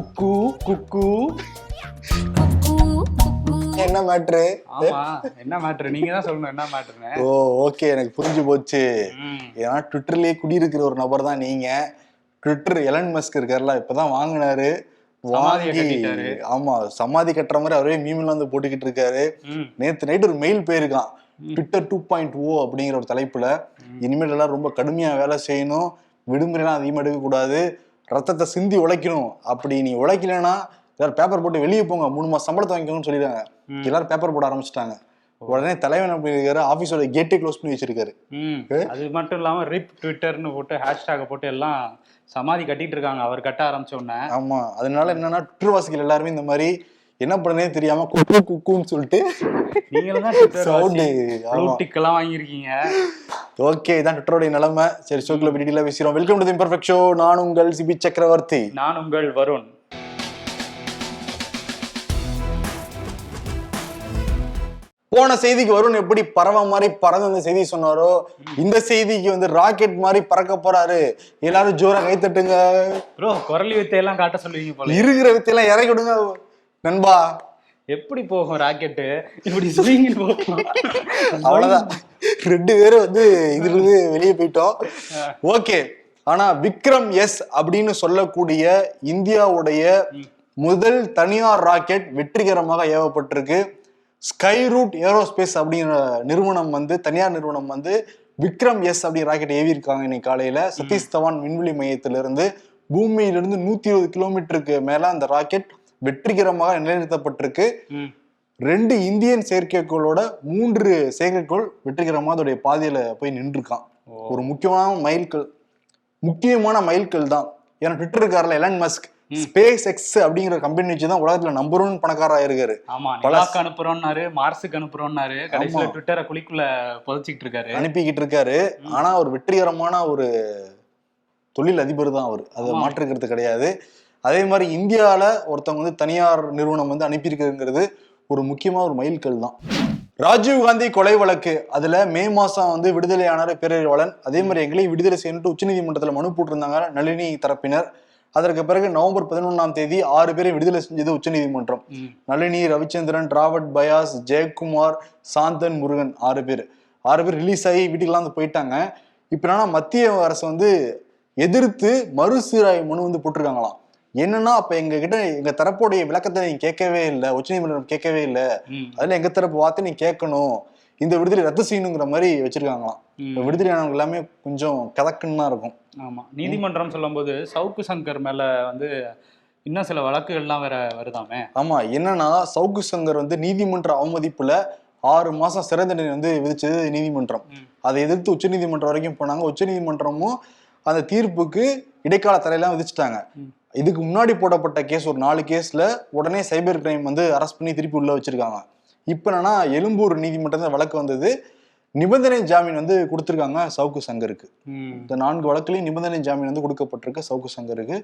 குக்கு குக்கு. என்ன மேட்ரு ஆமா என்ன மேட்ரு நீங்க தான் சொல்லணும் என்ன மேட்ருன்னு ஓ ஓகே எனக்கு புரிஞ்சு போச்சு. ம். ஏன்னா ட்விட்டர்லயே குடியிருக்கிற ஒரு நபர் தான் நீங்க. ட்விட்டர் எலன் மஸ்க் இருக்கார்ல இப்பதான் வாங்கினாரு. வாங்கி கட்டிட்டாரு. ஆமா சமாதி கட்டுற மாதிரி அவரே மீம்ல வந்து போட்டுக்கிட்டு இருக்காரு. நேத்து நைட் ஒரு மெயில் போயிருக்கான். ட்விட்டர் டூ பாயிண்ட் ஓ அப்படிங்கிற ஒரு தலைப்புல இனிமேல் எல்லாம் ரொம்ப கடுமையா வேலை செய்யணும். விடுமுறைலாம் அதிகமா எடுக்க கூடாது ரத்தத்தை சிந்தி உழைக்கணும். அப்படி நீ உழைக்கலைன்னா எல்லாரும் பேப்பர் போட்டு வெளியே போங்க. மூணு மாசம் சம்பளத்தை வாங்கிக்கணும்னு சொல்லிடுறாங்க எல்லாரும் பேப்பர் போட ஆரம்பிச்சிட்டாங்க. உடனே தலைவன் அப்படி இருக்காரு ஆபீஸோட கேட்டே க்ளோஸ் பண்ணி வச்சிருக்காரு. அது மட்டும் இல்லாம ரிப் ட்விட்டர்னு போட்டு ஹேஷ்டாக போட்டு எல்லாம் சமாதி கட்டிட்டு இருக்காங்க. அவர் கட்ட ஆரம்பிச்ச உடனே. ஆமா. அதனால என்னன்னா ட்விட்டர் வாசிகள் எல்லாருமே இந்த மாதிரி என்ன பண்ணனே தெரியாம குக்கு குக்குன்னு சொல்லிட்டு நீங்களும் வாங்கியிருக்கீங்க. ஓகே இதான் ட்விட்டரோட நிலைமை. சரி ஷோக்கில் டீட்டெயிலாக பேசுகிறோம் வெல்கம் டு இம்பர்ஃபெக்ட் ஷோ நான் உங்கள் சிபி சக்கரவர்த்தி. நான் உங்கள் வருண். போன செய்திக்கு வருண் எப்படி பறவை மாதிரி பறந்து அந்த செய்தி சொன்னாரோ இந்த செய்திக்கு வந்து ராக்கெட் மாதிரி பறக்க போறாரு. எல்லாரும் ஜோரா கை தட்டுங்க ப்ரோ குரலி வித்தையெல்லாம் காட்ட சொல்லுவீங்க போல. இருக்கிற வித்தையெல்லாம் இறக்கி விடுங்க. நண்பா. எப்படி போகும் ராக்கெட்டு? இப்படி ஸ்விங்கில் போகும். அவ்வளவுதான். ரெண்டு பேரும் வந்து இதுல இருந்து வெளியே போயிட்டோம். ஓகே. ஆனா விக்ரம் எஸ் அப்படின்னு சொல்லக்கூடிய இந்தியாவுடைய முதல் தனியார் ராக்கெட் வெற்றிகரமாக ஏவப்பட்டிருக்கு. ஸ்கை ரூட் ஏரோஸ்பேஸ் அப்படிங்கிற நிறுவனம் வந்து தனியார் நிறுவனம் வந்து விக்ரம் எஸ் அப்படிங்கிற ராக்கெட் ஏவி இருக்காங்க இன்னைக்கு காலையில. சதீஷ் தவான் விண்வெளி மையத்திலிருந்து பூமியிலிருந்து நூத்தி இருபது கிலோமீட்டருக்கு மேல அந்த ராக்கெட் வெற்றிகரமாக நிலைநிறுத்தப்பட்டிருக்கு. ரெண்டு இந்தியன் செயற்கைக்கோளோட மூன்று செயற்கைக்கோள் வெற்றிகரமாக அதோடைய பாதையில போய் நின்றுருக்கான். ஒரு முக்கியமான மைல்கல் முக்கியமான மைல்கல் தான். ஏன்னா ட்விட்டர் இருக்கார்ல எலன் மஸ்க் ஸ்பேஸ் எக்ஸ் அப்படிங்கிற கம்பெனி வச்சு தான் உலகத்துல நம்பர் ஒன் பணக்காரா இருக்காரு. ஆமா நிலாக்கு அனுப்புறோம்னாரு மார்ஸுக்கு அனுப்புறோம்னாரு கடைசியில ட்விட்டரை குழிக்குள்ள புதைச்சிட்டு இருக்காரு. அனுப்பிக்கிட்டு இருக்காரு. ஆனா ஒரு வெற்றிகரமான ஒரு தொழில் அதிபர் தான் அவர். அதை. மாற்றுக்கிறது கிடையாது. அதே மாதிரி இந்தியால ஒருத்தவங்க வந்து தனியார் நிறுவனம் வந்து அனுப்பியிருக்குங்கிறது ஒரு முக்கியமான ஒரு மைல்கல் தான். ராஜீவ் காந்தி கொலை வழக்கு அதுல மே மாசம் வந்து விடுதலையானார் பேரறிவாளன் அதே மாதிரி எங்களையும் விடுதலை செய்யணும்னு உச்சநீதிமன்றத்துல மனு போட்டிருந்தாங்க நளினி தரப்பினர். அதற்கு பிறகு நவம்பர் பதினொன்னாம் தேதி ஆறு பேரை விடுதலை செஞ்சது உச்சநீதிமன்றம். நளினி ரவிச்சந்திரன் ராபர்ட் பயாஸ் ஜெயக்குமார் சாந்தன் முருகன் ஆறு பேர். ஆறு பேர் ரிலீஸ் ஆகி வீட்டுக்கெல்லாம் வந்து போயிட்டாங்க. இப்போ என்னன்னா மத்திய அரசு வந்து எதிர்த்து மறுசீராய்வு மனு வந்து போட்டிருக்காங்களாம். என்னன்னா அப்ப எங்க கிட்ட எங்க தரப்புடைய விளக்கத்தை நீங்க கேட்கவே இல்லை உச்சநீதிமன்றம் கேட்கவே இல்லை. அதுல எங்க தரப்பு வார்த்தை நீங்க கேட்கணும். இந்த விடுதலை ரத்து செய்யணுங்கிற மாதிரி வச்சிருக்காங்களாம். விடுதலையானவங்க எல்லாமே கொஞ்சம் கதக்குன்னு தான் இருக்கும். ஆமா. நீதிமன்றம் சொல்லும்போது சவுக்கு சங்கர் மேல வந்து இன்னும் சில வழக்குகள்லாம் வேற வருதாமே? ஆமா. என்னன்னா சவுக்கு சங்கர் வந்து நீதிமன்ற அவமதிப்புல ஆறு மாசம் சிறை தண்டனை வந்து விதிச்சது நீதிமன்றம். அதை எதிர்த்து உச்சநீதிமன்றம் வரைக்கும் போனாங்க. உச்சநீதிமன்றமும் அந்த தீர்ப்புக்கு இடைக்கால தடையெல்லாம் விதிச்சிட்டாங்க. இதுக்கு முன்னாடி போடப்பட்ட கேஸ் ஒரு நாலு கேஸ்ல உடனே சைபர் கிரைம் வந்து அரெஸ்ட் பண்ணி திருப்பி உள்ள வச்சிருக்காங்க. இப்ப என்னன்னா எழும்பூர் நீதிமன்றத்துல வழக்கு வந்தது. நிபந்தனை ஜாமீன் வந்து கொடுத்திருக்காங்க சவுக்கு சங்கருக்கு. இந்த நான்கு வழக்குலையும் நிபந்தனை ஜாமீன் வந்து கொடுக்கப்பட்டிருக்கு சவுக்கு சங்கருக்கு.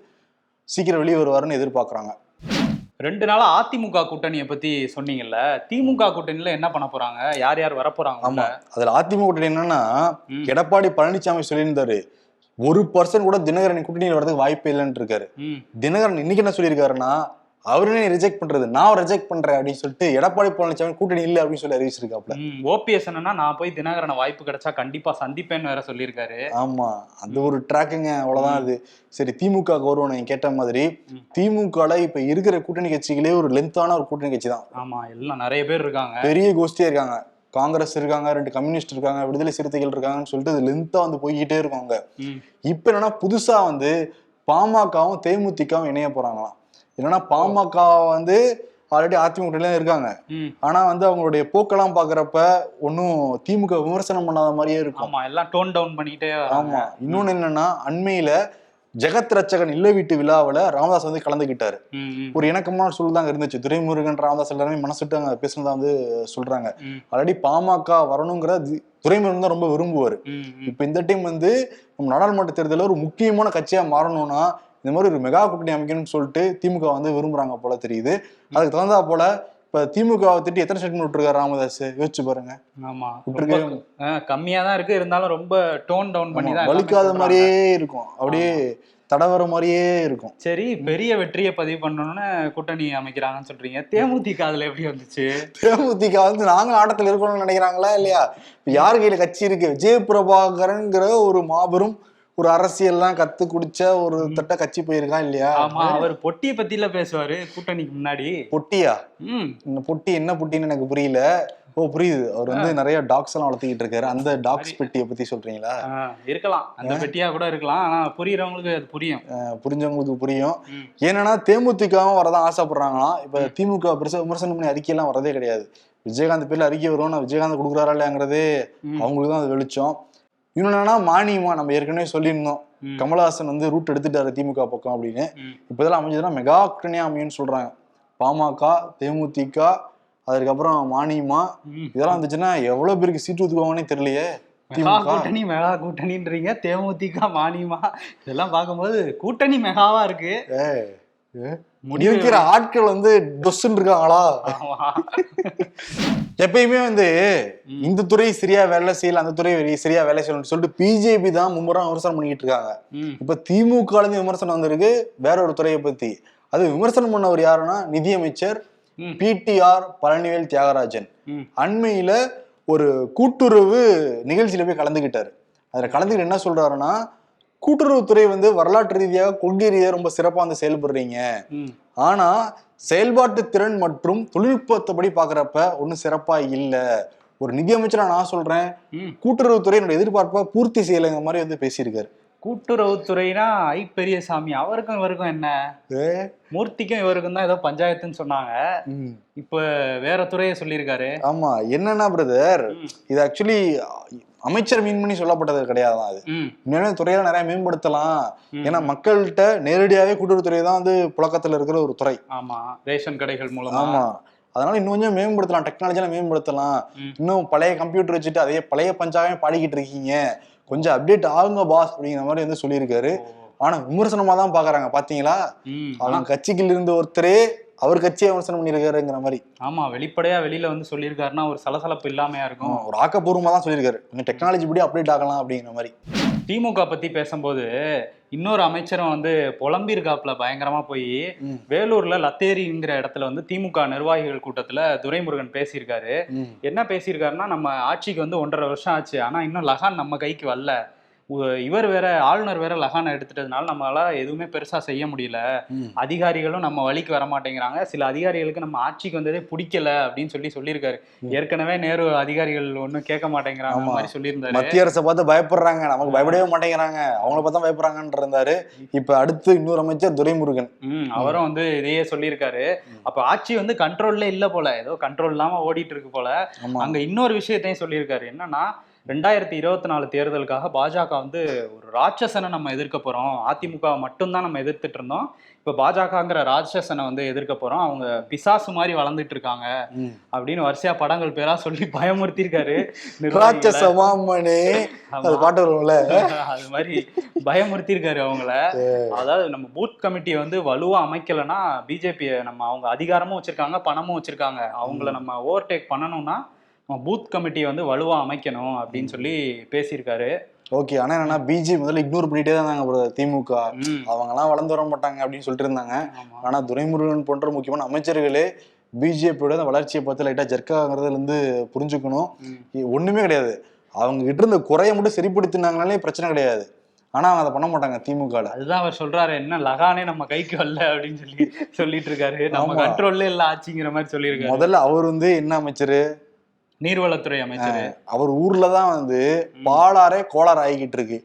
சீக்கிரம் வெளியே வருவாருன்னு எதிர்பார்க்கறாங்க. ரெண்டு நாளா அதிமுக கூட்டணியை பத்தி சொன்னீங்கல்ல திமுக கூட்டணியில என்ன பண்ண போறாங்க? யார் யார் வர போறாங்க? ஆமா? அதுல அதிமுக கூட்டணி என்னன்னா. எடப்பாடி பழனிசாமி சொல்லியிருந்தாரு. ஒரு பர்சன்ட் கூட தினகரன் கூட்டணியில் வரதுக்கு வாய்ப்பே இல்லைன்னு இருக்காரு. தினகரன் இன்னைக்கு என்ன சொல்லியிருக்காருன்னா அவரே ரிஜெக்ட் பண்றது நான் ரிஜெக்ட் பண்றேன் அப்படின்னு சொல்லிட்டு எடப்பாடி பழனிசாமி கூட்டணி இல்லை அப்படின்னு சொல்லி அறிவிச்சிருக்காப்ல. ஓபிஎஸ் என்னன்னா நான் போய் தினகரனை வாய்ப்பு கிடைச்சா கண்டிப்பா சந்திப்பேன்னு வேற சொல்லியிருக்காரு. ஆமா. அந்த ஒரு ட்ராக்குங்க அவ்வளவுதான் அது. சரி திமுக கௌரவம் நீங்க கேட்ட மாதிரி. திமுகல இப்ப இருக்கிற கூட்டணி கட்சிகளே ஒரு லென்த்தான ஒரு கூட்டணி கட்சி தான். ஆமா எல்லாம் நிறைய பேர் இருக்காங்க. பெரிய கோஷ்டியா இருக்காங்க. காங்கிரஸ் இருக்காங்க ரெண்டு கம்யூனிஸ்ட் இருக்காங்க விடுதலை சிறுத்தைகள் இருக்காங்கன்னு சொல்லிட்டு அது லென்த்தா வந்து போய்கிட்டே இருக்காங்க. இப்ப என்னன்னா புதுசா வந்து பாமகவும் தேமுதிகவும் இணைய போறாங்களாம் என்னன்னா பாமக வந்து ஆல்ரெடி அதிமுக இருக்காங்க. ஆனா வந்து அவங்களுடைய போக்கெல்லாம் பாக்குறப்ப ஒன்னும் திமுக விமர்சனம் பண்ணாத மாதிரியே இருக்கும் ஆமா எல்லாம் டோன் டவுன் பண்ணிட்டே. ஆமா இன்னொன்னு என்னன்னா அண்மையில ஜெகத் ரட்சகன் இல்ல வீட்டு விழாவுல ராமதாஸ் வந்து ம், ஒரு இணக்கமான சூழல் தாங்க இருந்துச்சு. துரைமுருகன் ராமதாஸ் எல்லாருமே மனசுட்டு அங்க பேசுனதா வந்து சொல்றாங்க. ஆல்ரெடி பாமக வரணுங்கிற துரைமுருகன் தான் ரொம்ப விரும்புவாரு. இப்ப இந்த டைம் வந்து நம்ம நாடாளுமன்ற தேர்தலில் ஒரு முக்கியமான கட்சியா மாறணும்னா இந்த மாதிரி ஒரு மெகா கூட்டணி அமைக்கணும்னு சொல்லிட்டு திமுக வந்து விரும்புறாங்க போல தெரியுது. அதுக்கு தகுந்தா போல இப்ப இப்ப திமுக திட்டி எத்தனை ஸ்டேட்மெண்ட் விட்டுருக்காரு ராமதாஸ்? யோசிச்சு பாருங்க. ஆமா. கம்மியா தான் இருக்கு. இருந்தாலும் ரொம்ப டோன் டவுன் பண்ணி தான் வலிக்காத. மாதிரியே இருக்கும். அப்படியே தடவர மாதிரியே இருக்கும். சரி பெரிய வெற்றியை பதிவு பண்ணணும்னு கூட்டணி அமைக்கிறாங்கன்னு சொல்றீங்க. தேமுதிக அதுல எப்படி வந்துச்சு? தேமுதிக வந்து நாங்க ஆட்டத்துல இருக்கணும்னு நினைக்கிறாங்களா இல்லையா? யார் கையில கட்சி இருக்கு? விஜய பிரபாகரன்ங்கிற ஒரு மாபெரும் ஒரு அரசியல்லாம் கத்து குடிச்ச ஒரு தட்ட கட்சி போயிருக்கான் இல்லையா? ஆமா அவர் பொட்டியை பத்தில பேசுவாரு கூட்டணிக்கு முன்னாடி. பொட்டியா? இந்த பொட்டி என்ன பொட்டின்னு எனக்கு புரியல. ஓ புரியுது. அவர் வந்து நிறைய டாக்ஸ் எல்லாம் வளர்த்திக்கிட்டு இருக்காரு. அந்த டாக்ஸ் பெட்டியை பத்தி சொல்றீங்களா? இருக்கலாம். அந்த பெட்டியா கூட இருக்கலாம். ஆனா புரியறவங்களுக்கு அது புரியும். புரிஞ்சவங்களுக்கு புரியும். ஏன்னா தேமுதிகவும் வரதான் ஆசைப்படுறாங்களாம். இப்ப திமுக பெருசா விமர்சனம் பண்ணி அறிக்கையெல்லாம் வரதே கிடையாது. விஜயகாந்த் பேர்ல அறிக்கை வரும் நான் விஜயகாந்த் கொடுக்குறாரா இல்லையாங்கிறதே. அவங்களுக்கு தான் அது வெளிச்சம். இன்னொன்னு மானியமா நம்ம ஏற்கனவே சொல்லியிருந்தோம். கமலஹாசன் வந்து ரூட் எடுத்துட்டாரு திமுக பக்கம் அப்படின்னு. இப்ப இதெல்லாம் அமைஞ்சதுன்னா மெகா கூட்டணியா அமையும்னு சொல்றாங்க. பாமக தேமுதிக அதுக்கப்புறம் மானியமா. இதெல்லாம் வந்துச்சுன்னா எவ்வளவு பேருக்கு சீட்டு ஒதுக்குவாங்கன்னே தெரியலையே. மெகா கூட்டணி மெகா கூட்டணின்றீங்க. தேமுதிக மானியமா? இதெல்லாம் பார்க்கும்போது கூட்டணி மெகாவா இருக்கு. இருக்கிற ஆட்கள் வந்து டொஸ்ன்னு இருக்காங்களா. எப்பயுமே வந்து இந்த துறை சரியா வேலை செய்யல அந்த துறை சரியா வேலை செய்யணும்னு சொல்லிட்டு பிஜேபி தான் மும்முரம் விமர்சனம் பண்ணிக்கிட்டு இருக்காங்க. இப்ப திமுக இருந்து விமர்சனம் வந்திருக்கு வேற ஒரு துறையை பத்தி அது விமர்சனம் பண்ணவர் யாருன்னா நிதியமைச்சர். பிடிஆர் பழனிவேல் தியாகராஜன். அண்மையில ஒரு கூட்டுறவு நிகழ்ச்சியில போய் கலந்துக்கிட்டாரு அதுல கலந்துக்கிட்டு என்ன சொல்றாருன்னா கூட்டுறவுத்துறை வந்து வரலாற்று ரீதியாக கொள்கை ரீதியாக ரொம்ப சிறப்பா வந்து செயல்படுறீங்க. ஆனா செயல்பாட்டு திறன் மற்றும் தொழில்நுட்பத்தைப்படி பாக்குறப்ப ஒன்றும் சிறப்பா இல்ல. ஒரு நிதியமைச்சரா நான் சொல்றேன். கூட்டுறவுத்துறை என்னோட எதிர்பார்ப்பை பூர்த்தி செய்யலைங்க மாதிரி வந்து பேசியிருக்காரு. கூட்டுறவுத்துறைனா ஐ பெரியசாமி அவருக்கும் இவருக்கும் என்ன? மூர்த்திக்கும் இவருக்கும் தான் ஏதோ பஞ்சாயத்துன்னு சொன்னாங்க. இப்ப வேற துறையை சொல்லியிருக்காரு. ஆமா. என்னன்னா பிரதர். இது ஆக்சுவலி அமைச்சர் மீன் பண்ணி சொல்லப்பட்டது கிடையாதுதான் அது. ம். உண்மையான துறையில நிறைய மேம்படுத்தலாம். ஏன்னா மக்கள்கிட்ட நேரடியாவே கூட்டுறவுத்துறை தான் வந்து புழக்கத்துல இருக்கிற ஒரு துறை. ஆமா. ரேஷன் கடைகள் மூலமா. ஆமா. அதனால இன்னும் கொஞ்சம் மேம்படுத்தலாம். டெக்னாலஜிலாம் மேம்படுத்தலாம். இன்னும் பழைய கம்ப்யூட்டர் வச்சுட்டு அதே பழைய பஞ்சாவே பாடிக்கிட்டு இருக்கீங்க. கொஞ்சம் அப்டேட் ஆகுங்க பாஸ் அப்படிங்கிற மாதிரி வந்து சொல்லியிருக்காரு. ஆனா விமர்சனமா தான் பாக்குறாங்க. பாத்தீங்களா? ம். அவங்க கட்சிக்குள்ள இருந்த ஒருத்தரே அவர் கட்சியை விமர்சனம் பண்ணியிருக்காருங்கிற மாதிரி. ஆமா வெளிப்படையா வெளியில வந்து சொல்லியிருக்காருன்னா ஒரு சலசலப்பு இல்லாமையா இருக்கும். ஒரு ஆக்கப்பூர்வமா தான் சொல்லியிருக்காரு. கொஞ்சம் டெக்னாலஜி படி அப்டேட் ஆகலாம் அப்படிங்கிற மாதிரி. திமுக பத்தி பேசும்போது இன்னொரு அமைச்சரும் வந்து புலம்பியிருக்காப்புல பயங்கரமா போய். வேலூர்ல லத்தேரிங்கிற இடத்துல வந்து திமுக நிர்வாகிகள் கூட்டத்துல துரைமுருகன் பேசியிருக்காரு. என்ன பேசியிருக்காருன்னா நம்ம ஆட்சிக்கு வந்து ஒன்றரை வருஷம் ஆச்சு. ஆனா இன்னும் லகான் நம்ம கைக்கு வரல. இவர் வேற ஆளுநர் வேற லகானை எடுத்துட்டதுனால நம்மளால எதுவுமே பெருசா செய்ய முடியல. அதிகாரிகளும் நம்ம வழிக்கு வர மாட்டேங்கிறாங்க. சில அதிகாரிகளுக்கு நம்ம ஆட்சிக்கு வந்ததே பிடிக்கல அப்படின்னு சொல்லி சொல்லியிருக்காரு. ஏற்கனவே நேரு அதிகாரிகள் ஒன்றும் கேட்க மாட்டேங்கிறாங்க. மாதிரி சொல்லியிருந்தாரு. மத்திய அரசை பார்த்து பயப்படுறாங்க. நமக்கு பயப்படவே மாட்டேங்கிறாங்க. அவங்கள பார்த்தா பயப்படுறாங்கன்னு இருந்தாரு. இப்ப அடுத்து இன்னொரு அமைச்சர் துரைமுருகன். அவரும் வந்து இதையே சொல்லியிருக்காரு. அப்ப ஆட்சி வந்து கண்ட்ரோல்ல இல்ல போல. ஏதோ கண்ட்ரோல் இல்லாம ஓடிட்டு இருக்கு போல. அங்க இன்னொரு விஷயத்தையும் சொல்லியிருக்காரு. என்னன்னா ரெண்டாயிரத்தி இருபத்தி நாலு தேர்தலுக்காக பாஜக வந்து ஒரு ராட்சசனை நம்ம எதிர்க்க போறோம். அதிமுக மட்டும்தான் நம்ம எதிர்த்துட்டு இருந்தோம். இப்ப பாஜகங்கிற ராட்சசனை வந்து எதிர்க்க போறோம். அவங்க பிசாசு மாதிரி வளர்ந்துட்டு இருக்காங்க. அப்படின்னு வரிசையா படங்கள் பேரா சொல்லி பயமுறுத்திருக்காரு அது ஆமா. பாட்டு வரும்ல? அது மாதிரி பயமுறுத்திருக்காரு அவங்கள. அதாவது நம்ம பூத் கமிட்டியை வந்து வலுவா அமைக்கலைன்னா பிஜேபி நம்ம அவங்க அதிகாரமும் வச்சிருக்காங்க பணமும் வச்சிருக்காங்க. அவங்கள நம்ம ஓவர்டேக் பண்ணணும்னா பூத் கமிட்டியை வந்து வலுவா அமைக்கணும் அப்படின்னு சொல்லி பேசியிருக்காரு. ஓகே ஆனா என்னன்னா பிஜே முதல்ல இக்னோர் பண்ணிட்டே தான் இருந்தாங்க திமுக. ம், அவங்க எல்லாம் வளர்ந்து வர மாட்டாங்க அப்படின்னு சொல்லிட்டு இருந்தாங்க. ஆமா. ஆனா துரைமுருகன் போன்ற முக்கியமான அமைச்சர்களே பிஜேபியோட வளர்ச்சியை பார்த்து லைட்டா ஜர்க்காங்கிறதுல இருந்து புரிஞ்சுக்கணும். ம். இ- ஒண்ணுமே கிடையாது. அவங்க கிட்ட இருந்த குறைய மட்டும் சரிப்படுத்தினாங்கனாலே பிரச்சனை கிடையாது. ஆனா அதை பண்ண மாட்டாங்க திமுகல. அதுதான் அவர் சொல்றாரு என்ன லகானே நம்ம கைக்கு வரல அப்படின்னு சொல்லி சொல்லிட்டு இருக்காரு. நம்ம. கண்ட்ரோல்ல இல்ல ஆட்சிங்கிற மாதிரி சொல்லியிருக்காரு. முதல்ல அவர் வந்து என்ன அமைச்சரு? நீர்வளத்துறை அமைச்சர். அவர் ஊர்ல தான் வந்து பாலாரே கோளாறு ஆகிக்கிட்டு இருக்கு.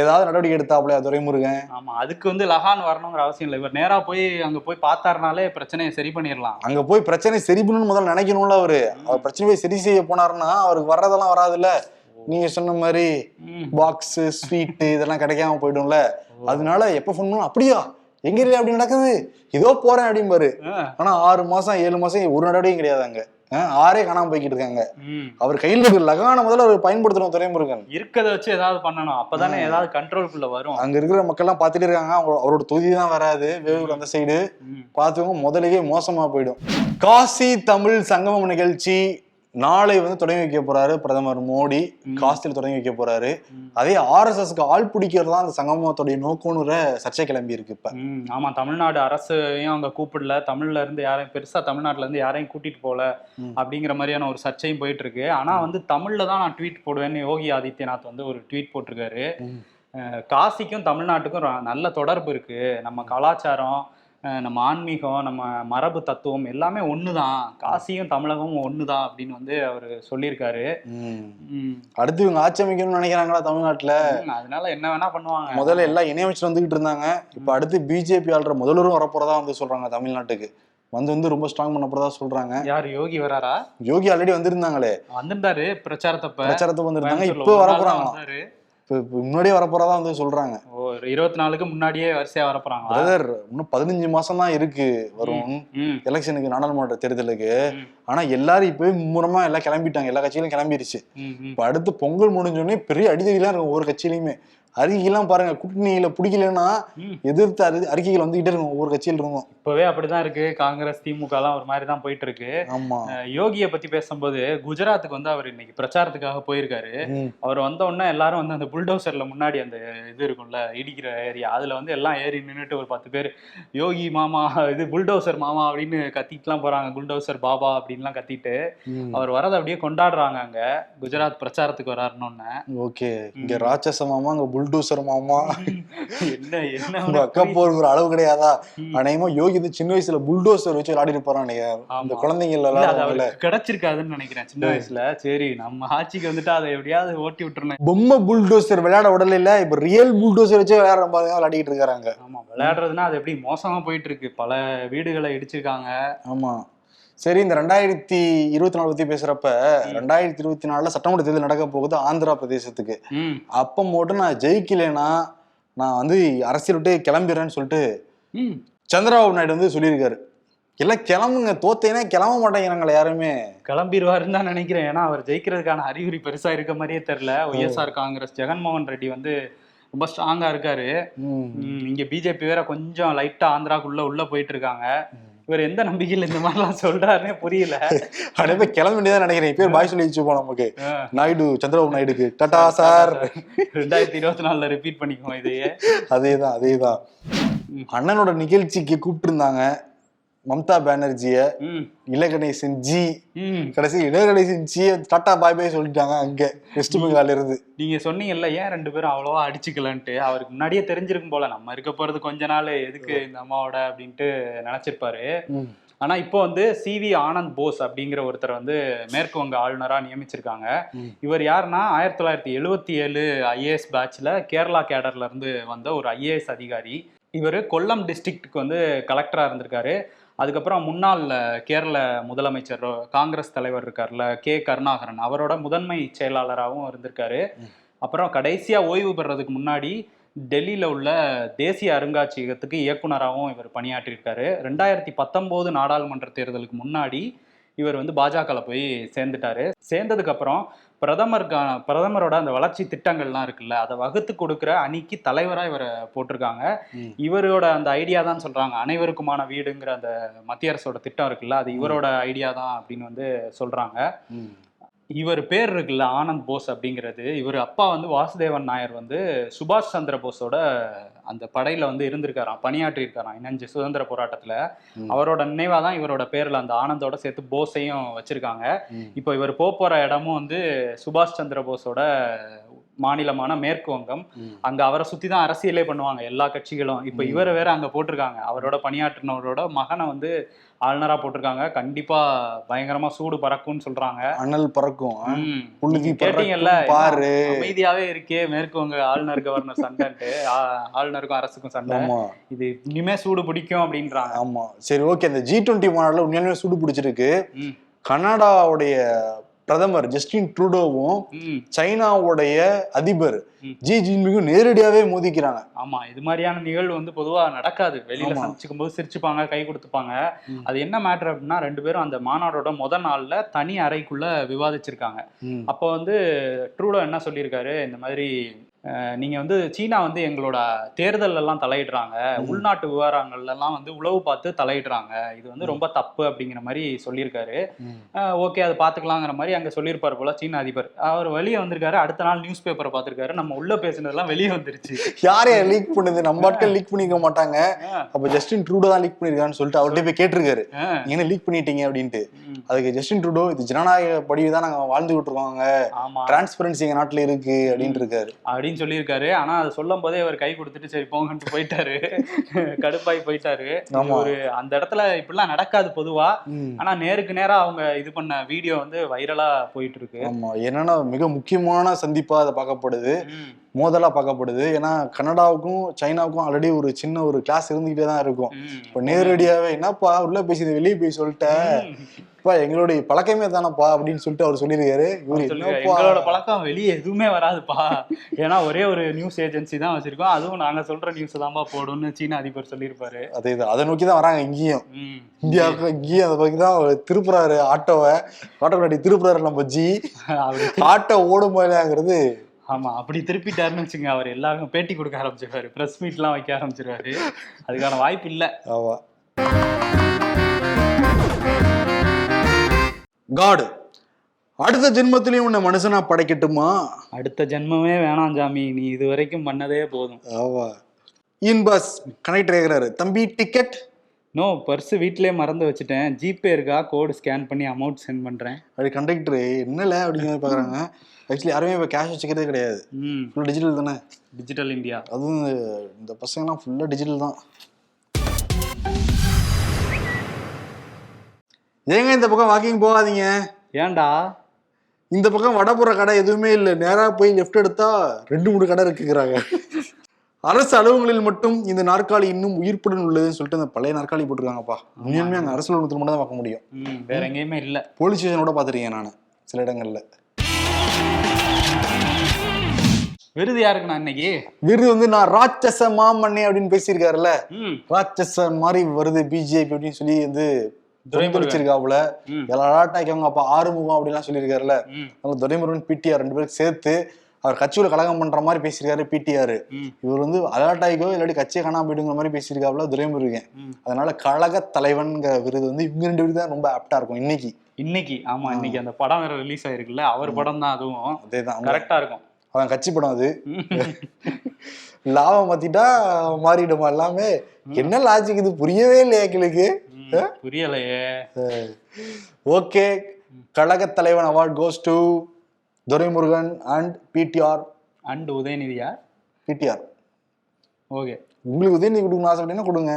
ஏதாவது நடவடிக்கை எடுத்தாப்லையா துரைமுருகன்? ஆமா அதுக்கு வந்து லகான் வரணுங்கிற அவசியம் இல்லை. இவர் நேரா போய் அங்க போய் பார்த்தாருனாலே பிரச்சனையை சரி பண்ணிடலாம். அங்க போய் பிரச்சனை சரி பண்ணணும்னு முதல்ல நினைக்கணும்ல அவரு. அவர் பிரச்சனை போய் சரி செய்ய போனாருன்னா அவருக்கு வர்றதெல்லாம் வராதுல்ல. நீங்க சொன்ன மாதிரி. பாக்ஸ் ஸ்வீட் இதெல்லாம் கிடைக்காம போயிடும்ல. அதனால எப்ப ஃபோன் அப்படியா? எங்க இல்லையா அப்படி நடக்குது? ஏதோ போறேன் அப்படிம்பாரு. ஆனா ஆறு மாசம் ஏழு மாசம் ஒரு நடவடிக்கையும் கிடையாது அங்க. ஆறே காணாம போய்கிட்டு இருக்காங்க. அவர் கையில் இருக்கிற லகான முதல்ல அவர் பயன்படுத்தணும் துறைமுருகன் இருக்கதை வச்சு ஏதாவது பண்ணணும். அப்பதானே ஏதாவது கண்ட்ரோல்குள்ள வரும். அங்க இருக்கிற மக்கள் எல்லாம் பாத்துட்டு இருக்காங்க. அவங்க- அவரோட தொகுதி தான் வராது. வேலூர் அந்த சைடு. பார்த்தவங்க முதலையே மோசமா போயிடும். காசி தமிழ் சங்கமம் நிகழ்ச்சி நாளை வந்து தொடங்கி வைக்க போறாரு பிரதமர் மோடி. காசியில் தொடங்கி வைக்க போறாரு. அதே ஆர்எஸ்எஸ்க்கு ஆள் பிடிக்கிறது தான் அந்த சங்கமத்துடைய நோக்கம்னு சர்ச்சை கிளம்பி இருக்கு இப்ப. ஆமா தமிழ்நாடு அரசையும் அங்க கூப்பிடல. தமிழ்ல இருந்து யாரையும் பெருசா தமிழ்நாட்டுல இருந்து யாரையும் கூட்டிட்டு போல. அப்படிங்கிற மாதிரியான ஒரு சர்ச்சையும் போயிட்டு இருக்கு ஆனா வந்து தமிழ்ல தான் நான் ட்வீட் போடுவேன்னு யோகி ஆதித்யநாத் வந்து ஒரு ட்வீட் போட்டிருக்காரு. காசிக்கும் தமிழ்நாட்டுக்கும் நல்ல தொடர்பு இருக்கு. நம்ம கலாச்சாரம் நம்ம ஆன்மீகம் நம்ம மரபு தத்துவம் எல்லாமே ஒண்ணுதான். காசியும் தமிழகமும் ஒண்ணுதான் அப்படின்னு வந்து அவர் சொல்லியிருக்காரு. அடுத்து இவங்க ஆட்சி அமைக்கணும்னு நினைக்கிறாங்களா தமிழ்நாட்டுல? அதனால என்ன வேணா பண்ணுவாங்க. முதல்ல எல்லாம் இணையமைச்சு வந்துகிட்டு இருந்தாங்க. இப்ப அடுத்து பிஜேபி ஆள்ற முதல்வரும் வரப்போறதா வந்து சொல்றாங்க தமிழ்நாட்டுக்கு. வந்து வந்து ரொம்ப ஸ்ட்ராங் பண்ண போறதா சொல்றாங்க. யார் யோகி வராரா? யோகி ஆல்ரெடி வந்திருந்தாங்களே. வந்திருந்தாரு பிரச்சாரத்தப்ப. பிரச்சாரத்துக்கு வந்திருந்தாங்க. இப்போ வர முன்னாடியே வரப்போறதா வந்து சொல்றாங்க. இருபத்தி நாலுக்கு முன்னாடியே வரிசையா வரப்போறாங்களா பிரதர் இன்னும் பதினஞ்சு மாசம் தான் இருக்கு வரும். எலெக்ஷனுக்கு நாடாளுமன்ற தேர்தலுக்கு. ஆனா எல்லாரும் இப்பவே மும்முரமா எல்லாம் கிளம்பிட்டாங்க. எல்லா கட்சியிலும் கிளம்பிடுச்சு. இப்ப அடுத்து பொங்கல் முடிஞ்சோடனே பெரிய அடிதடிலாம் இருக்கும் ஒவ்வொரு கட்சியிலுமே அறிக்கைலாம் பாருங்க. கூட்டணியில பிடிக்கலன்னா. எதிர்த்து அறி அறிக்கைகள் வந்துகிட்டே இருக்கும். ஒவ்வொரு கட்சியில இருந்தும் இப்பவே அப்படிதான் இருக்கு. காங்கிரஸ் திமுக எல்லாம் ஒரு மாதிரி தான் போயிட்டு இருக்கு ஆமா யோகியை பத்தி பேசும்போது குஜராத்துக்கு வந்து அவர் இன்னைக்கு பிரச்சாரத்துக்காக போயிருக்காரு. அவர் வந்த உடனே எல்லாரும் வந்து அந்த புல்டோசர்ல முன்னாடி அந்த இது இருக்கும்ல இடிக்கிற ஏரியா அதுல வந்து எல்லாம் ஏறி நின்னுட்டு ஒரு பத்து பேர் யோகி மாமா இது புல்டோசர் மாமா அப்படின்னு கத்திட்டுலாம் போறாங்க. புல்டோசர் பாபா அப்படின்லாம் கத்திட்டு. அவர் வரதை அப்படியே கொண்டாடுறாங்க அங்க. குஜராத் பிரச்சாரத்துக்கு வராருன்னு ஓகே. இங்க ராட்சச மாமா அங்க புல்டூசர் மாமா என்ன என்ன உங்க அக்கா போர் ஒரு அளவு கிடையாதா. அநேகமா யோகி வந்து சின்ன வயசுல புல்டோசர் வச்சு விளையாடிட்டு போறான் அந்த ஆமா. குழந்தைங்க இல்ல, அது எல்லாம் அவருக்கு கிடைச்சிருக்காதுன்னு நினைக்கிறேன் சின்ன வயசுல. சரி நம்ம ஆட்சிக்கு வந்துட்டு அதை எப்படியாவது ஓட்டி விட்டுறணும். பொம்மை புல்டோசர் விளையாட விடல இல்ல இப்ப ரியல் புல்டோசர் வச்சு விளையாடுற பாருங்க விளையாடிட்டு இருக்காங்க. ஆமா விளையாடுறதுன்னா அது எப்படி மோசமா போயிட்டு இருக்கு? பல வீடுகளை இடிச்சிருக்காங்க. ஆமா. சரி இந்த ரெண்டாயிரத்தி இருபத்தி நாலு பத்தி பேசுறப்ப ரெண்டாயிரத்தி இருபத்தி நாலுல சட்டமன்ற தேர்தல் நடக்க போகுது ஆந்திரா பிரதேசத்துக்கு. அப்ப மட்டும் நான் ஜெயிக்கலைன்னா நான் வந்து அரசியல் விட்டு கிளம்பிடுறேன்னு சொல்லிட்டு சந்திரபாபு நாயுடு வந்து சொல்லியிருக்காரு. எல்லாம் கிளம்புங்க. தோத்தேன்னா கிளம்ப மாட்டேங்கிறாங்களே யாருமே. கிளம்பிடுவாருன்னு தான் நினைக்கிறேன். ஏன்னா அவர் ஜெயிக்கிறதுக்கான அறிகுறி பெருசா இருக்க மாதிரியே தெரியல. ஒய்எஸ்ஆர் காங்கிரஸ் ஜெகன்மோகன் ரெட்டி வந்து ரொம்ப ஸ்ட்ராங்கா இருக்காரு. இங்க பிஜேபி வேற கொஞ்சம் லைட்டா ஆந்திராக்குள்ள உள்ள போயிட்டு இருக்காங்க. இவர் எந்த நம்பிக்கையில இந்த மாதிரிலாம் சொல்றாருன்னே புரியல. அப்படியே போய் கிளம்ப வேண்டியதான் நினைக்கிறேன் இப்ப பாய் சொல்லி வச்சுப்போம் நமக்கு. நாயுடு சந்திரபாபு நாயுடுக்கு. டாடா சார். ரெண்டாயிரத்தி இருபத்தி நாலுல ரிப்பீட் பண்ணிக்குவோம் இதையே. அதேதான் அதேதான். அண்ணனோட நிகழ்ச்சிக்கு கூப்பிட்டு இருந்தாங்க மம்தா பானர்ஜிய ம். இலகணேசன் ஜி. கடைசி La Ganesan ji tata bye bye சொல்லிட்டாங்க அங்க வெஸ்ட் பெங்கால்ல இருந்து நீங்க சொன்னீங்கல்ல ஏன் ரெண்டு பேரும் அவ்வளவா அடிச்சுக்கலன்ட்டு? அவருக்கு முன்னாடியே தெரிஞ்சிருக்கும் போல நம்ம இருக்க போறது கொஞ்ச நாள் எதுக்கு இந்த அம்மாவோட அப்படின்ட்டு நினைச்சிருப்பாரு. ஆனா இப்போ வந்து சிவி ஆனந்த் போஸ் அப்படிங்கிற ஒருத்தர் வந்து மேற்கு வங்க ஆளுநரா நியமிச்சிருக்காங்க. இவர் யாருன்னா ஆயிரத்தி தொள்ளாயிரத்தி எழுவத்தி ஏழு ஐஏஎஸ் பேட்ச்ல கேரளா கேடர்ல இருந்து வந்த ஒரு ஐஏஎஸ் அதிகாரி. இவர் கொல்லம் டிஸ்ட்ரிக்ட்டுக்கு வந்து கலெக்டரா இருந்திருக்காரு. அதுக்கப்புறம் முன்னாள் கேரள முதலமைச்சர் காங்கிரஸ் தலைவர் இருக்கார்ல கே. கருணாகரன். அவரோட முதன்மை செயலாளராகவும் இருந்திருக்காரு. அப்புறம் கடைசியா ஓய்வு பெறதுக்கு முன்னாடி டெல்லியில உள்ள தேசிய அருங்காட்சியகத்துக்கு இயக்குனராகவும் இவர் பணியாற்றியிருக்காரு. ரெண்டாயிரத்தி பத்தொம்போது நாடாளுமன்ற தேர்தலுக்கு முன்னாடி இவர் வந்து பாஜகவில் போய் சேர்ந்துட்டாரு. சேர்ந்ததுக்கு அப்புறம் பிரதமருக்கான பிரதமரோட அந்த வளர்ச்சி திட்டங்கள்லாம் இருக்குல்ல அதை வகுத்து கொடுக்குற அணிக்கு தலைவராக இவரை போட்டிருக்காங்க. இவரோட அந்த ஐடியா தான் சொல்றாங்க அனைவருக்குமான வீடுங்கிற அந்த மத்திய அரசோட திட்டம் இருக்குல்ல அது இவரோட ஐடியா தான் அப்படின்னு வந்து சொல்றாங்க ம். இவர் பேர் இருக்குல்ல ஆனந்த் போஸ் அப்படிங்கிறது இவர் அப்பா வந்து வாசுதேவன் நாயர் வந்து சுபாஷ் சந்திர போஸோட அந்த படையில வந்து இருந்திருக்காராம் பணியாற்றி இருக்காராம் இணைஞ்சு சுதந்திர போராட்டத்துல. அவரோட நினைவா தான் இவரோட பேர்ல அந்த ஆனந்தோட சேர்த்து போஸையும் வச்சிருக்காங்க. இப்போ இவர் போற இடமும் வந்து சுபாஷ் சந்திர போஸோட மாநிலமான மேற்கு வங்கம். அங்க அவரை சுத்தி தான் அரசியலே பண்ணுவாங்க எல்லா கட்சிகளும். இப்போ. இவரை வேற அங்க போட்டிருக்காங்க. அவரோட பணியாற்றினவரோட மகனை வந்து ஆளுநரா போட்டிருக்காங்க. கண்டிப்பா பயங்கரமா சூடு பறக்கும்னு சொல்றாங்க. அனல் பறக்கும். கேட்டீங்கல்ல பாரு. அமைதியாவே இருக்கே. மேற்கு வங்க ஆளுநர் கவர்னர் சண்டைன்ட்டு. ஆளுநருக்கும் அரசுக்கும் சண்டை. இது இனிமே சூடு பிடிக்கும் அப்படின்றாங்க. ஆமா. சரி ஓகே. அந்த ஜி டுவெண்ட்டி மாநாடுல உண்மையாலுமே சூடு பிடிச்சிருக்கு. கனடாவுடைய பிரதமர் ஜஸ்டின் ட்ரூடோவும் சைனாவுடைய அதிபர். ஜி ஜின்பிங்கும் நேரடியாவே மோதிக்கிறாங்க. ஆமா இது மாதிரியான நிகழ்வு வந்து பொதுவா நடக்காது. வெளியில. சந்திச்சுக்கும் போது சிரிச்சுப்பாங்க கை கொடுத்துப்பாங்க. அது என்ன மேட்ரு அப்படின்னா ரெண்டு பேரும் அந்த மாநாடோட முத நாள்ல தனி அறைக்குள்ள விவாதிச்சிருக்காங்க. அப்போ வந்து ட்ரூடோ என்ன சொல்லியிருக்காரு? இந்த மாதிரி அஹ், நீங்க வந்து சீனா வந்து எங்களோட தேர்தல் எல்லாம் தலையிடுறாங்க. உள்நாட்டு விவகாரங்கள்ல எல்லாம் வந்து உளவு பார்த்து தலையிடுறாங்க. இது வந்து ரொம்ப தப்பு அப்படிங்கிற மாதிரி சொல்லியிருக்காரு. ஓகே அது பாத்துக்கலாங்கிற மாதிரி அங்க சொல்லியிருப்பாரு போல சீன அதிபர். அவர் வெளியே வந்திருக்காரு அடுத்த நாள் நியூஸ் பேப்பரை பார்த்திருக்காரு. நம்ம உள்ள பேசுனதெல்லாம் வெளியே வந்துருச்சு. யார் யார் லீக் பண்ணுது? நம்ம ஆட்கள் லீக் பண்ணிக்க மாட்டாங்க. அப்ப ஜஸ்டின் ட்ரூடோ தான் லீக் பண்ணிருக்கான்னு சொல்லிட்டு அவர்கிட்ட போய் கேட்டிருக்காரு. என்ன லீக் பண்ணிட்டீங்க? அப்படின்ட்டு. அதுக்கு ஜஸ்டின் ட்ரூடோ இது ஜனநாயக படி தான் நாங்க வாழ்ந்துகிட்டு இருக்கோங்க. டிரான்ஸ்பரன்சி எங்க நாட்டுல இருக்கு. அப்படின்ட்டு இருக்காரு. அப்படின்னு சொல்லியிருக்காரு. ஆனா அது சொல்லும் போதே அவர் கை கொடுத்துட்டு சரி போங்கன்ட்டு போயிட்டாரு. கடுப்பாய் போயிட்டாரு. ஒரு அந்த இடத்துல இப்படிலாம் நடக்காது பொதுவா. ஆனா நேருக்கு நேரா அவங்க இது பண்ண வீடியோ வந்து வைரலா போயிட்டு இருக்கு ஆமா. என்னன்னா மிக முக்கியமான சந்திப்பா அதை பார்க்கப்படுது. மோதலா பார்க்கப்படுது. ஏன்னா கனடாவுக்கும் சைனாவுக்கும் ஆல்ரெடி ஒரு சின்ன ஒரு கிளாஸ் இருந்துகிட்டே தான் இருக்கும். இப்ப நேரடியாவே என்னப்பா? உள்ள பேசி வெளியே போய் சொல்லிட்டேன் இப்ப எங்களுடைய பழக்கமே தானப்பா அப்படின்னு சொல்லிட்டு அவர் சொல்லியிருக்காரு. எங்களோட பழக்கம் வெளியே எதுவுமே வராதுப்பா. ஏன்னா ஒரே ஒரு நியூஸ் ஏஜென்சி தான் வச்சிருக்கோம். அதுவும் நாங்க சொல்ற நியூஸ் தான்ப்பா போடும்னு சீன அதிபர் சொல்லியிருப்பாரு. அதே தான் அதை நோக்கி தான் வராங்க இங்கேயும். இந்தியாவுக்கு இங்கேயும் அதை பத்தி தான் திருப்புறாரு ஆட்டோவை. ஆட்டோ முன்னாடி திருப்புறாரு நம்ம ஜி. ஆட்டோ ஓடும் போயிலாங்கிறது ஆமா அப்படி திருப்பிட்டாருன்னு வச்சுங்க அவர் எல்லாருக்கும் பேட்டி கொடுக்க ஆரம்பிச்சிருவாரு. பிரஸ் மீட்லாம் வைக்க ஆரம்பிச்சிருவாரு. அதுக்கான வாய்ப்பு இல்ல. ஆமா. காடு. அடுத்த ஜென்மத்திலையும் உன்னை மனுஷனா படைக்கட்டுமா? அடுத்த ஜென்மமே வேணாம் ஜாமி நீ இது வரைக்கும் பண்ணதே போதும். ஆமா இன் பஸ் கனெக்டர் கேக்குறாரு. தம்பி டிக்கெட் நோ பர்ஸ் வீட்டிலே மறந்து வச்சுட்டேன். ஜிபே இருக்கா? கோடு ஸ்கேன் பண்ணி அமௌண்ட் சென்ட் பண்றேன். அப்படி கண்டக்டர் என்னல அப்படிங்கிற மாதிரி பாக்குறாங்க. ஆக்சுவலி யாருமே இப்போ கேஷ் வச்சுக்கிறதே கிடையாது. ம். ஃபுல்லாக டிஜிட்டல் தானே? டிஜிட்டல் இந்தியா அதுவும் இந்த பசங்கலாம் ஃபுல்லாக டிஜிட்டல் தான். ஏங்க இந்த பக்கம் வாக்கிங் போகாதீங்க. ஏன்டா? இந்த பக்கம் வடபுற கடை எதுவுமே இல்லை. நேரா போய் லெஃப்ட் எடுத்தா ரெண்டு மூணு கடை இருக்குங்கிறாங்க. அரசு அலுவலகங்களில் மட்டும் இந்த நாற்காலி இன்னும் உயிர்ப்புடன் உள்ளதுன்னு சொல்லிட்டு அந்த பழைய நாற்காலி போட்டிருக்காங்கப்பா. உண்மையுமே அங்கே அரசு அலுவலகத்தில் மட்டும் தான் பார்க்க முடியும். வேற எங்கேயுமே இல்ல. போலீஸ் ஸ்டேஷனோட பார்த்துருக்கேன் நான் சில இடங்கள்ல. விருது யாருக்கு நான் இன்னைக்கு? விருது வந்து நான் ராட்சச மாமன்னே அப்படின்னு பேசியிருக்காருல்ல. ராட்சச மாதிரி வருது பிஜேபி அப்படின்னு சொல்லி வந்து துரைமுருகன். ம். எல்லாட்டாக்கவங்க அப்ப ஆறுமுகம் அப்படிலாம் சொல்லியிருக்காருல்ல. அதனால துரைமுருகன் பிடிஆர் ரெண்டு பேரும் சேர்த்து அவர் கட்சியில கலகம் பண்ற மாதிரி பேசியிருக்காரு பிடிஆர். இவர் வந்து அலாட்டாய்க்கோ இல்லாட்டி கட்சியை காணாம போயிடுங்கிற மாதிரி பேசியிருக்காப்புல துரைமுருகன். அதனால கழக தலைவன்கிற விருது வந்து இவங்க ரெண்டு பேருக்கு தான் ரொம்ப ஆப்டா இருக்கும் இன்னைக்கு. இன்னைக்கு. ஆமா இன்னைக்கு அந்த படம் வேற ரிலீஸ் ஆயிருக்குல்ல அவர் படம் தான் அதுவும். அதேதான். கரெக்டா இருக்கும். அவன் கட்சி படம் அது. லாபம் மாத்திட்டா மாறிடுமா எல்லாமே? என்ன லாஜிக் இது? புரியவே இல்லையா எங்களுக்கு ம், புரியலையே. ஓகே கழக தலைவன் award goes to Duraimurugan and PTR and உதயநிதியா PTR okay. உங்களுக்கு உதயநிதி கொடுக்கணும் ஆசைப்பட்டீங்கன்னா கொடுங்க.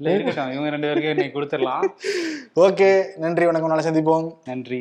இல்ல இருக்கட்டும் இவங்க ரெண்டு பேருக்கு இன்னைக்கு கொடுத்துடலாம். ஓகே நன்றி வணக்கம் நாளை சந்திப்போம். நன்றி.